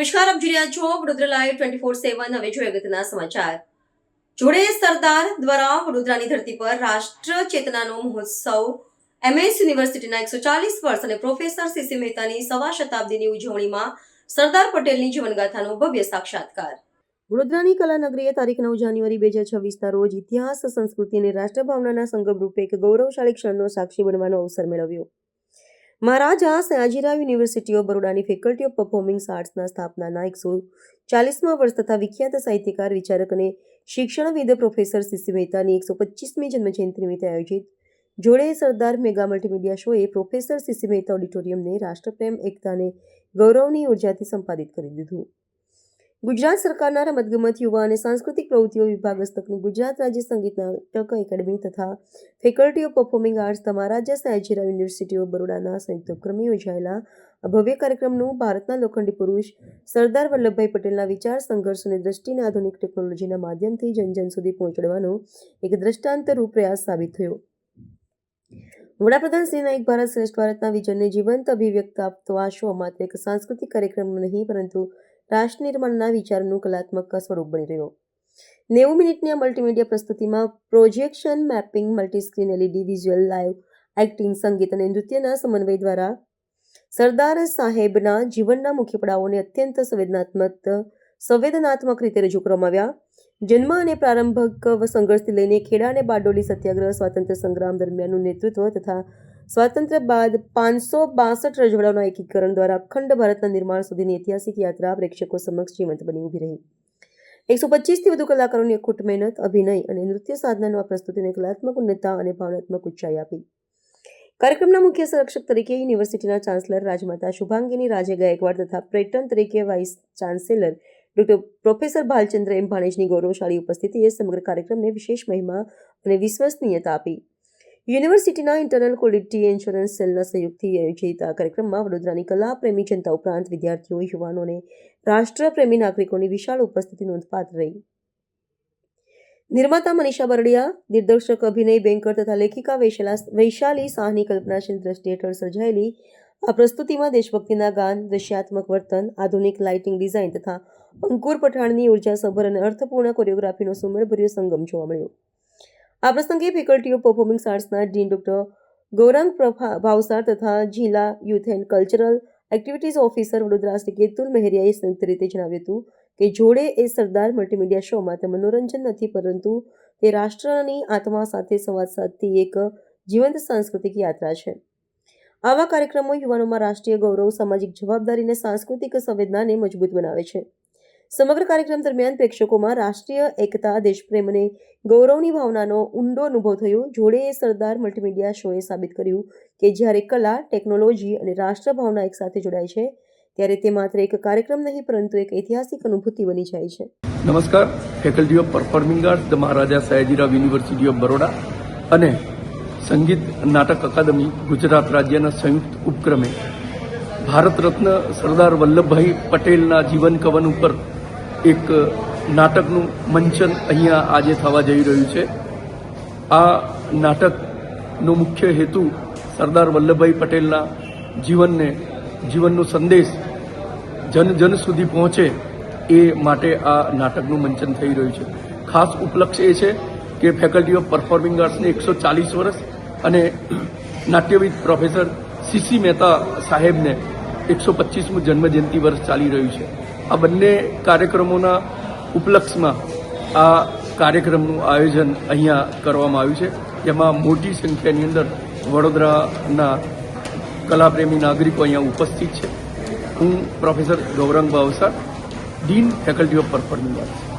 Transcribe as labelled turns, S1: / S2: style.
S1: નમસ્કાર, આપ જોઈ રહ્યા છો Vadodara live twenty four seven હવે જોઈએ અગત્યના સમાચાર. જોડે સરદાર દ્વારા વડોદરાની ધરતી પર રાષ્ટ્ર ચેતનાનો મહોત્સવ. એમએસ યુનિવર્સિટીના એકસો ચાલીસ વર્ષ અને પ્રોફેસર સીસી મહેતાની સવા શતાબ્દીની ઉજવણીમાં સરદાર પટેલની જીવનગાથાનો ભવ્ય સાક્ષાત્કાર. વડોદરાની કલાનગરીએ તારીખ નવ જાન્યુઆરી બે હજાર છવ્વીસના રોજ ઇતિહાસ, સંસ્કૃતિ અને રાષ્ટ્રભાવનાના સંગમ રૂપે એક ગૌરવશાળી ક્ષણનો સાક્ષી બનવાનો અવસર મેળવ્યો. મહારાજા સયાજીરાવ યુનિવર્સિટી ઓફ બરોડાની ફેકલ્ટી ઓફ પરફોર્મિંગ આર્ટ્સના સ્થાપનાના એકસો ચાલીસમાં વર્ષ તથા વિખ્યાત સાહિત્યકાર, વિચારક અને શિક્ષણવિદ પ્રોફેસર સીસી મહેતાની એકસો પચીસમી જન્મજયંતિ નિમિત્તે આયોજિત જોડે સરદાર મેગા મલ્ટીમીડિયા શોએ પ્રોફેસર સીસી મહેતા ઓડિટોરિયમને રાષ્ટ્રપ્રેમ એકતાને ગૌરવની ઉર્જાથી સંપાદિત કરી દીધું. ગુજરાત સરકારના રમતગમત યુવા અને સાંસ્કૃતિક પ્રવૃત્તિઓ વિભાગ હસ્તકની ગુજરાત રાજ્ય સંગીત નાટક એકેડમી તથા ફેકલ્ટી ઓફ પરફોર્મિંગ આર્ટ્સ તમારા સાયજીરાવ યુનિવર્સિટી ઓફ બરોડાના સંયુક્ત ઉપક્રમે યોજાયેલા આ ભવ્ય કાર્યક્રમનું ભારતના લોખંડી પુરુષ સરદાર વલ્લભભાઈ પટેલના વિચાર સંઘર્ષ અને દ્રષ્ટિને આધુનિક ટેકનોલોજીના માધ્યમથી જન જન સુધી પહોંચાડવાનો એક દ્રષ્ટાંતરૂપ પ્રયાસ સાબિત થયો. વડાપ્રધાન શ્રીના એક ભારત શ્રેષ્ઠ ભારતના વિઝનને જીવંત અભિવ્યક્ત આપતો આ માત્ર એક સાંસ્કૃતિક કાર્યક્રમ નહીં, પરંતુ રાષ્ટ્ર નિર્માણના વિચારનું કલાત્મક સ્વરૂપ બની રહ્યો. નેવું મિનિટની આ multimedia પ્રસ્તુતિમાં projection mapping multiscreen LED visual live acting સંગીત અને નૃત્યના સમન્વય દ્વારા સરદાર સાહેબના જીવનના મુખ્ય પડાવોને અત્યંત સંવેદનાત્મક સંવેદનાત્મક રીતે રજૂ કરવામાં આવ્યા. જન્મ અને પ્રારંભક સંઘર્ષથી લઈને ખેડા અને બારડોલી સત્યાગ્રહ સ્વાતંત્ર્ય સંગ્રામ દરમિયાનનું નેતૃત્વ તથા સ્વાતંત્ર્ય બાદ પાંચસો બાસઠ રજવાડાઓના એકીકરણ દ્વારા અખંડ ભારતના નિર્માણ સુધીની ઐતિહાસિક યાત્રા પ્રેક્ષકો સમક્ષ જીવંત બની ઊભી રહી. એકસો પચીસથી વધુ કલાકારોની અખૂટ મહેનત, અભિનય અને નૃત્ય સાધનાનું આ પ્રસ્તુતિને કલાત્મક ઉન્નતા અને ભાવનાત્મક ઉંચાઈ આપી. કાર્યક્રમના મુખ્ય સંરક્ષક તરીકે યુનિવર્સિટીના ચાન્સલર રાજમાતા શુભાંગીની રાજે ગાયકવાડ તથા પ્રેટન તરીકે vice chancellor doctor professor Bhalchandra M ભાણેજની ગૌરવશાળી ઉપસ્થિતિએ સમગ્ર કાર્યક્રમને વિશેષ મહિમા અને વિશ્વસનીયતા આપી. યુનિવર્સિટીના ઇન્ટરનલ ક્વોલિટી ઇન્સ્યોરન્સ સેલના સહયોગથી આયોજિત આ કાર્યક્રમમાં વડોદરાની કલા પ્રેમી જનતા ઉપરાંત વિદ્યાર્થીઓ, યુવાનો અને રાષ્ટ્રપ્રેમી નાગરિકોની વિશાળ ઉપસ્થિતિ નોંધપાત્ર રહી. નિર્માતા મનીષા બરડિયા, દિગ્દર્શક અભિનય બેંકર તથા લેખિકા વૈશાલા વૈશાલી શાહની કલ્પનાશીલ દ્રષ્ટિ હેઠળ સર્જાયેલી. આ પ્રસ્તુતિમાં દેશભક્તિના ગાન દૃશ્યાત્મક વર્તન, આધુનિક લાઇટિંગ ડિઝાઇન તથા અંકુર પઠાણની ઉર્જાસભર અને અર્થપૂર્ણ કોરિયોગ્રાફીનો સુમેળભર્યો સંગમ જોવા મળ્યો. આ પ્રસંગે ફેકલ્ટી ઓફ પરફોર્મિંગ આર્ટ્સના ડીન ડોક્ટર ગૌરાંગ પ્રભા ભાવસાર તથા જિલ્લા youth and cultural activities officer Vadodara Shri Ketul મહેરિયાએ સંયુક્ત રીતે જણાવ્યું હતું કે જોડે એ સરદાર મલ્ટીમીડિયા શોમાં તે મનોરંજન નથી, પરંતુ તે રાષ્ટ્રની આત્મા સાથે સંવાદ સાધતી એક જીવંત સાંસ્કૃતિક યાત્રા છે. આવા કાર્યક્રમો યુવાનોમાં રાષ્ટ્રીય ગૌરવ, સામાજિક જવાબદારી અને સાંસ્કૃતિક સંવેદનાને મજબૂત બનાવે છે. સમગ્ર કાર્યક્રમ દરમિયાન પ્રેક્ષકોમાં રાષ્ટ્રીય એકતા દેશપ્રેમ અને ગૌરવની ભાવનાનો ઊંડો અનુભવ થયો. જોડે એ સરદાર મલ્ટીમીડિયા શોએ સાબિત કર્યું કે જ્યારે કલા, ટેકનોલોજી અને રાષ્ટ્રભાવના એકસાથે જોડાય છે, ત્યારે તે માત્ર એક કાર્યક્રમ નહીં, પરંતુ એક ઐતિહાસિક અનુભૂતિ બની જાય છે.
S2: નમસ્કાર. Faculty of performing arts the Maharaja Sayajirao university of Baroda અને સંગીત નાટક અકાદમી, ગુજરાત રાજ્યના સંયુક્ત ઉપક્રમે ભારત રત્ન સરદાર વલ્લભભાઈ પટેલના જીવન કવન ઉપર એક નાટકનું મંચન અહીંયા આજે થવા જઈ રહ્યું છે. આ નાટકનો મુખ્ય હેતુ સરદાર વલ્લભભાઈ પટેલના જીવનને, જીવનનો સંદેશ જન જન સુધી પહોંચે એ માટે આ નાટકનું મંચન થઈ રહ્યું છે. ખાસ ઉપલક્ષ એ છે કે ફેકલ્ટી ઓફ પરફોર્મિંગ આર્ટ્સને એકસો ચાલીસ વર્ષ અને નાટ્યવિદ પ્રોફેસર સીસી મહેતા સાહેબને એકસો પચીસમું જન્મજયંતિ વર્ષ ચાલી રહ્યું છે. આ બંને કાર્યક્રમોના ઉપલક્ષમાં આ કાર્યક્રમનું આયોજન અહીંયા કરવામાં આવ્યું છે. જેમાં મોટી સંખ્યાની અંદર વડોદરાના કલાપ્રેમી નાગરિકો અહીંયા ઉપસ્થિત છે. હું professor Gaurang Bhavsar dean faculty of performing arts